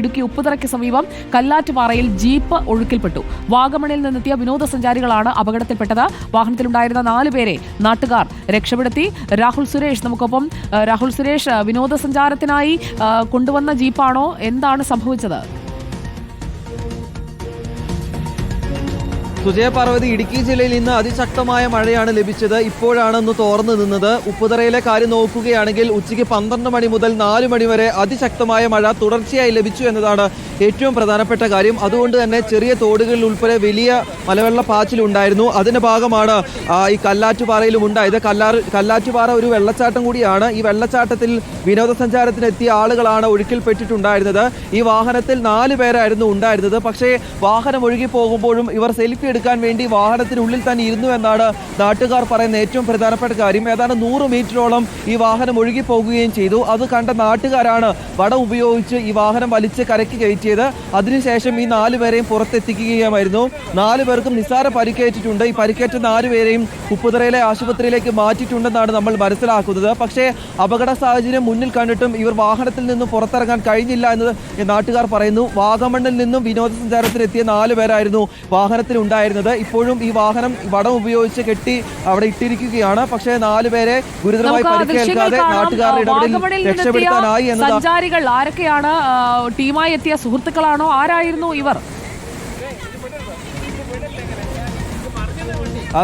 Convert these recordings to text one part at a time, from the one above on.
ഇടുക്കി ഉപ്പുതറയ്ക്ക് സമീപം കല്ലാറ്റുപാറയിൽ ജീപ്പ് ഒഴുക്കിൽപ്പെട്ടു. വാഗമണിൽ നിന്നെത്തിയ വിനോദസഞ്ചാരികളാണ് അപകടത്തിൽപ്പെട്ടത്. വാഹനത്തിലുണ്ടായിരുന്ന നാല് പേരെ നാട്ടുകാർ രക്ഷപ്പെടുത്തി. രാഹുൽ സുരേഷ് നമുക്കൊപ്പം രാഹുൽ സുരേഷ് വിനോദസഞ്ചാരത്തിനായി കൊണ്ടുവന്ന ജീപ്പാണോ? എന്താണ് സംഭവിച്ചത്? സുജയ പാർവതി ഇടുക്കി ജില്ലയിൽ ഇന്ന് അതിശക്തമായ മഴയാണ് ലഭിച്ചത്. ഇപ്പോഴാണ് ഒന്ന് തോർന്നു നിന്നത്. ഉപ്പുതറയിലെ കാര്യം നോക്കുകയാണെങ്കിൽ ഉച്ചയ്ക്ക് പന്ത്രണ്ട് മണി മുതൽ നാല് മണി വരെ അതിശക്തമായ മഴ തുടർച്ചയായി ലഭിച്ചു എന്നതാണ് ഏറ്റവും പ്രധാനപ്പെട്ട കാര്യം. അതുകൊണ്ട് തന്നെ ചെറിയ തോടുകളിൽ ഉൾപ്പെടെ വലിയ മലവെള്ള പാച്ചിലുണ്ടായിരുന്നു അതിന്റെ ഭാഗമാണ് ഈ കല്ലാറ്റുപാറയിലും ഉണ്ടായത്. കല്ലാറ് കല്ലാറ്റുപാറ ഒരു വെള്ളച്ചാട്ടം കൂടിയാണ്. ഈ വെള്ളച്ചാട്ടത്തിൽ വിനോദസഞ്ചാരത്തിനെത്തിയ ആളുകളാണ് ഒഴുക്കിൽപ്പെട്ടിട്ടുണ്ടായിരുന്നത്. ഈ വാഹനത്തിൽ നാല് പേരായിരുന്നു ഉണ്ടായിരുന്നത്. പക്ഷേ വാഹനം ഒഴുകി പോകുമ്പോഴും ഇവർ സെൽഫി എടുക്കാൻ വേണ്ടി വാഹനത്തിനുള്ളിൽ തന്നെ ഇരുന്നു എന്നാണ് നാട്ടുകാർ പറയുന്ന ഏറ്റവും പ്രധാനപ്പെട്ട കാര്യം. ഏതാണ്ട് നൂറ് മീറ്ററോളം ഈ വാഹനം ഒഴുകി പോകുകയും ചെയ്തു. അത് കണ്ട നാട്ടുകാരാണ് വടം ഉപയോഗിച്ച് ഈ വാഹനം വലിച്ച് കരയ്ക്ക് കയറ്റിയത്. അതിനുശേഷം ഈ നാലുപേരെയും പുറത്തെത്തിക്കുകയുമായിരുന്നു. നാല് പേർക്കും നിസ്സാര പരിക്കേറ്റിട്ടുണ്ട്. ഈ പരിക്കേറ്റ നാല് പേരെയും ഉപ്പുതറയിലെ ആശുപത്രിയിലേക്ക് മാറ്റിയിട്ടുണ്ടെന്നാണ് നമ്മൾ മനസ്സിലാക്കുന്നത്. പക്ഷേ അപകട സാഹചര്യം മുന്നിൽ കണ്ടിട്ടും ഇവർ വാഹനത്തിൽ നിന്നും പുറത്തിറങ്ങാൻ കഴിഞ്ഞില്ല എന്ന് നാട്ടുകാർ പറയുന്നു. വാഗമണ്ണിൽ നിന്നും വിനോദസഞ്ചാരത്തിനെത്തിയ നാലുപേരായിരുന്നു നാല് പേരായിരുന്നു വാഹനത്തിൽ ഉണ്ടായിരുന്നത്. ഇപ്പോഴും ഈ വാഹനം വടം ഉപയോഗിച്ച് കെട്ടി അവിടെ ഇട്ടിരിക്കുകയാണ്. പക്ഷേ നാലുപേരെ ഗുരുതരമായി പരിക്കേൽക്കാതെ നാട്ടുകാരുടെ രക്ഷപ്പെടുത്താനായി സഞ്ചാരികൾ ആരൊക്കെയാണ് ടീമായി എത്തിയ സുഹൃത്തുക്കളാണോ? ആരായിരുന്നു ഇവർ?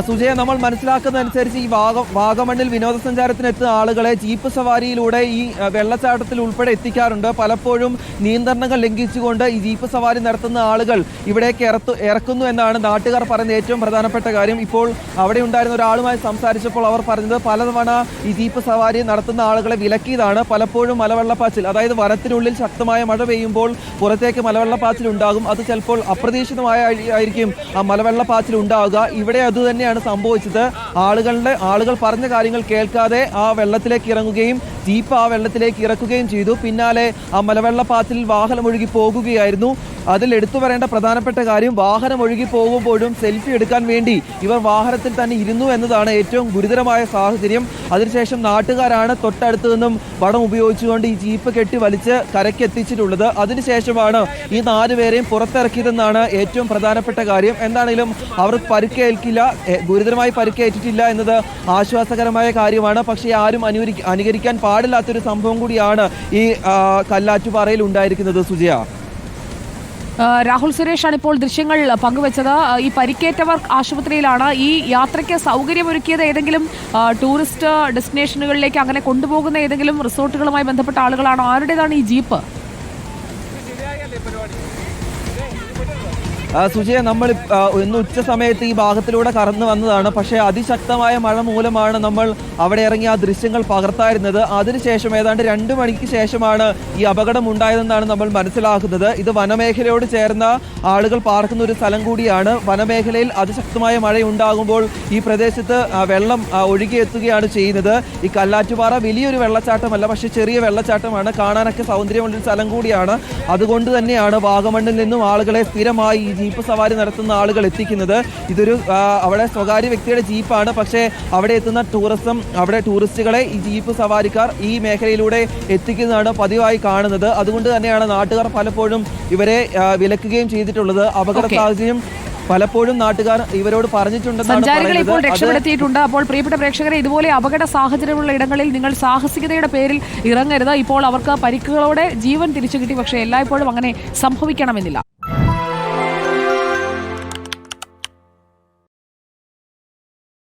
സുജയ നമ്മൾ മനസ്സിലാക്കുന്നതനുസരിച്ച് ഈ വാഗ വാഗമണ്ണിൽ വിനോദസഞ്ചാരത്തിന് എത്തുന്ന ആളുകളെ ജീപ്പ് സവാരിയിലൂടെ ഈ വെള്ളച്ചാട്ടത്തിൽ ഉൾപ്പെടെ എത്തിക്കാറുണ്ട്. പലപ്പോഴും നിയന്ത്രണങ്ങൾ ലംഘിച്ചുകൊണ്ട് ഈ ജീപ്പ് സവാരി നടത്തുന്ന ആളുകൾ ഇവിടേക്ക് ഇറത്തു ഇറക്കുന്നു എന്നാണ് നാട്ടുകാർ പറയുന്ന ഏറ്റവും പ്രധാനപ്പെട്ട കാര്യം. ഇപ്പോൾ അവിടെ ഉണ്ടായിരുന്ന ഒരാളുമായി സംസാരിച്ചപ്പോൾ അവർ പറഞ്ഞത് പലതവണ ഈ ജീപ്പ് സവാരി നടത്തുന്ന ആളുകളെ വിലക്കിയതാണ്. പലപ്പോഴും മലവെള്ളപ്പാച്ചിൽ അതായത് വനത്തിനുള്ളിൽ ശക്തമായ മഴ പെയ്യുമ്പോൾ പുറത്തേക്ക് മലവെള്ളപ്പാച്ചിൽ ഉണ്ടാകും. അത് ചിലപ്പോൾ അപ്രതീക്ഷിതമായ ആയിരിക്കും ആ മലവെള്ളപ്പാച്ചിൽ ഉണ്ടാകുക ഇവിടെ അത് തന്നെയാണ് സംഭവിച്ചത്. ആളുകളുടെ ആളുകൾ പറഞ്ഞ കാര്യങ്ങൾ കേൾക്കാതെ ആ വെള്ളത്തിലേക്ക് ഇറങ്ങുകയും ജീപ്പ് ആ വെള്ളത്തിലേക്ക് ഇറക്കുകയും ചെയ്തു. പിന്നാലെ ആ മലവെള്ളപ്പാത്തിൽ വാഹനം ഒഴുകി പോകുകയായിരുന്നു. അതിൽ എടുത്തു വരേണ്ട പ്രധാനപ്പെട്ട കാര്യം വാഹനം ഒഴുകി പോകുമ്പോഴും സെൽഫി എടുക്കാൻ വേണ്ടി ഇവർ വാഹനത്തിൽ തന്നെ ഇരുന്നു എന്നതാണ് ഏറ്റവും ഗുരുതരമായ സാഹചര്യം. അതിനുശേഷം നാട്ടുകാരാണ് തൊട്ടടുത്ത് നിന്നും വടം ഉപയോഗിച്ചുകൊണ്ട് ഈ ജീപ്പ് കെട്ടി വലിച്ച് കരയ്ക്ക് എത്തിച്ചിട്ടുള്ളത്. അതിനുശേഷമാണ് ഈ നാലുപേരെയും പുറത്തിറക്കിയതെന്നാണ് ഏറ്റവും പ്രധാനപ്പെട്ട കാര്യം. എന്താണെങ്കിലും അവർ പരുക്കേൽക്കില്ല ഗുരുതരമായി പരുക്കേറ്റിട്ടില്ല എന്നത് ആശ്വാസകരമായ കാര്യമാണ്. പക്ഷേ ആരും അനുകരിക്കാൻ പാടില്ലാത്തൊരു സംഭവം കൂടിയാണ് ഈ കല്ലാറ്റുപാറയിൽ ഉണ്ടായിരിക്കുന്നത് സുജയ. രാഹുൽ രാഹുൽ സുരേഷാണ് ഇപ്പോൾ ദൃശ്യങ്ങൾ പങ്കുവച്ചത്. ഈ പരിക്കേറ്റവർ ആശുപത്രിയിലാണ് ഈ യാത്രയ്ക്ക് സൗകര്യമൊരുക്കിയത്. ഏതെങ്കിലും ടൂറിസ്റ്റ് ഡെസ്റ്റിനേഷനുകളിലേക്ക് അങ്ങനെ കൊണ്ടുപോകുന്ന ഏതെങ്കിലും റിസോർട്ടുകളുമായി ബന്ധപ്പെട്ട ആളുകളാണോ? ആരുടേതാണ് ഈ ജീപ്പ്? സുജയ നമ്മൾ ഇന്ന് ഉച്ച സമയത്ത് ഈ ഭാഗത്തിലൂടെ കടന്നു വന്നതാണ്. പക്ഷേ അതിശക്തമായ മഴ മൂലമാണ് നമ്മൾ അവിടെ ഇറങ്ങി ആ ദൃശ്യങ്ങൾ പകർത്തായിരുന്നത്. അതിനുശേഷം ഏതാണ്ട് രണ്ട് മണിക്ക് ശേഷമാണ് ഈ അപകടം ഉണ്ടായതെന്നാണ് നമ്മൾ മനസ്സിലാക്കുന്നത്. ഇത് വനമേഖലയോട് ചേർന്ന ആളുകൾ പാർക്കുന്ന ഒരു സ്ഥലം കൂടിയാണ്. വനമേഖലയിൽ അതിശക്തമായ മഴയുണ്ടാകുമ്പോൾ ഈ പ്രദേശത്ത് വെള്ളം ഒഴുകിയെത്തുകയാണ് ചെയ്യുന്നത്. ഈ കല്ലാറ്റുപാറ വലിയൊരു വെള്ളച്ചാട്ടമല്ല പക്ഷേ ചെറിയ വെള്ളച്ചാട്ടമാണ്. കാണാനൊക്കെ സൗന്ദര്യമുള്ളൊരു സ്ഥലം കൂടിയാണ്. അതുകൊണ്ട് തന്നെയാണ് വാഗമണ്ണിൽ നിന്നും ആളുകളെ സ്ഥിരമായി ജീപ്പ് സവാരി നടത്തുന്ന ആളുകൾ എത്തിക്കുന്നത്. ഇതൊരു അവിടെ സ്വകാര്യ വ്യക്തിയുടെ ജീപ്പാണ്. പക്ഷേ അവിടെ എത്തുന്ന ടൂറിസം അവിടെ ടൂറിസ്റ്റുകളെ ഈ ജീപ്പ് സവാരിക്കാർ ഈ മേഖലയിലൂടെ എത്തിക്കുന്നതാണ് പതിവായി കാണുന്നത്. അതുകൊണ്ട് തന്നെയാണ് നാട്ടുകാർ പലപ്പോഴും ഇവരെ വിലക്കുകയും ചെയ്തിട്ടുള്ളത്. അപകട സാഹചര്യം പലപ്പോഴും നാട്ടുകാർ ഇവരോട് പറഞ്ഞിട്ടുണ്ട് സഞ്ചാരികളെ ഇപ്പോൾ രക്ഷപ്പെടുത്തിയിട്ടുണ്ട്. അപ്പോൾ പ്രിയപ്പെട്ട പ്രേക്ഷകരെ ഇതുപോലെ അപകട സാഹചര്യമുള്ള ഇടങ്ങളിൽ നിങ്ങൾ സാഹസികതയുടെ പേരിൽ ഇറങ്ങരുത്. ഇപ്പോൾ അവർക്ക് പരിക്കുകളോടെ ജീവൻ തിരിച്ചു കിട്ടി. പക്ഷേ എല്ലായ്പ്പോഴും അങ്ങനെ സംഭവിക്കണമെന്നില്ല.